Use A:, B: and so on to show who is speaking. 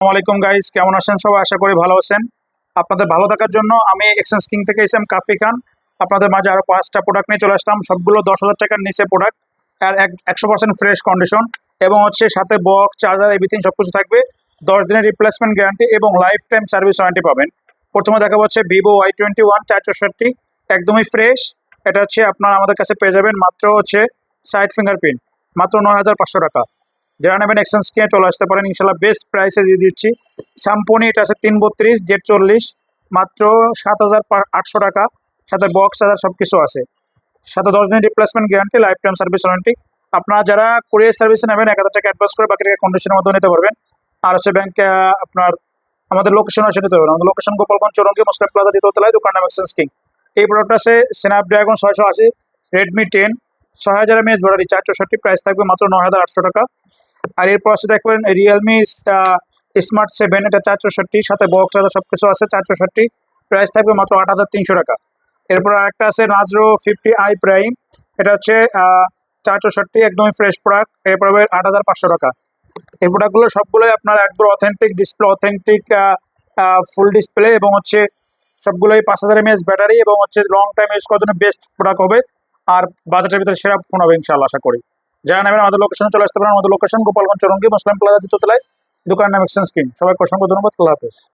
A: আলাইকুম গাইস কেমন আছেন সবাই? আশা করি ভালো আছেন। আপনাদের ভালো থাকার জন্য আমি এক্সচেঞ্জ কিং থেকে এসএম কাফি খান আপনাদের মাঝে আরও পাঁচটা প্রোডাক্ট নিয়ে চলে আসলাম। সবগুলো দশ হাজার টাকার নিচে প্রোডাক্ট আর একশো পার্সেন্ট ফ্রেশ কন্ডিশন এবং হচ্ছে সাথে বক্স চার্জার এভরিথিং সব কিছু থাকবে। দশ দিনের রিপ্লেসমেন্ট গ্যারান্টি এবং লাইফ টাইম সার্ভিস ওয়ারেন্টি পাবেন। প্রথমে দেখা হচ্ছে ভিভো ওয়াই টোয়েন্টি ওয়ান চার চৌষট্টি একদমই ফ্রেশ এটা হচ্ছে আপনার আমাদের কাছে পেয়ে যাবেন মাত্র হচ্ছে সাইড ফিঙ্গারপ্রিন্ট মাত্র নয় হাজার পাঁচশো টাকা। যারা নেবেন এক্সচেঞ্জ কিনে চলে আসতে পারেন, ইনশাল্লাহ বেস্ট প্রাইসে দিয়ে দিচ্ছি। সাম্পনি এটা আছে তিন বত্রিশ জেড চল্লিশ, মাত্র সাত হাজার আটশো টাকা। সাথে বক্স হাজার সব কিছু আছে। সাথে দশ দিনের replacement guarantee lifetime service warranty আপনারা যারা কুরিয়ার সার্ভিসে নেবেন, এক হাজার টাকা অ্যাডভান্স করে বাকি টাকা কন্ডিশনের মধ্যে নিতে পারবেন। আর হচ্ছে ব্যাংকে আপনার আমাদের লোকেশন আছে নিতে পারবেন। আমাদের location Gopalganj, Chowrangi, Muslim plaza দিতে দ্বিতীয়তলায় দোকান নাম এক্সচেঞ্জ কিং এই প্রোডাক্ট আছে স্ন্যাপড্রাগন ছয়শো আশি রেডমি টেন ছয় হাজার এমএস ব্যাটারি চার চৌষট্টি প্রাইস থাকবে মাত্র নয় হাজার আটশো টাকা। আর এরপর আছে দেখবেন রিয়েলমি স্মার্ট সেভেন এটা চার চৌষট্টি সাথে বক্স আছে সব কিছু আছে চার চৌষট্টি প্রাইস থাকবে মাত্র আট হাজার তিনশো টাকা। এরপর আরেকটা আছে নাজরো ফিফটি আই প্রাইম এটা হচ্ছে চার চৌষট্টি একদমই ফ্রেশ প্রোডাক্ট এরপর আট হাজার পাঁচশো টাকা। এই প্রোডাক্টগুলো সবগুলোই আপনার একদম authentic display authentic full display এবং হচ্ছে সবগুলোই পাঁচ হাজার এমএস ব্যাটারি এবং হচ্ছে লং টাইম ইউজ করার জন্য বেস্ট প্রোডাক্ট হবে। আর বাজেটের ভিতরে সেরা ফোন হবে ইনশাল্লাহ আশা করি। যারা নেবেন আমাদের লোকেশনে চলে আসতে পারেন, আমাদের location Gopalganj Chowrangi Muslim plaza দ্বিতীয়তলায় দোকানের নাম এক্সচেঞ্জ কিং সবাইকে অসংখ্য ধন্যবাদ। আল্লাহ হাফেজ।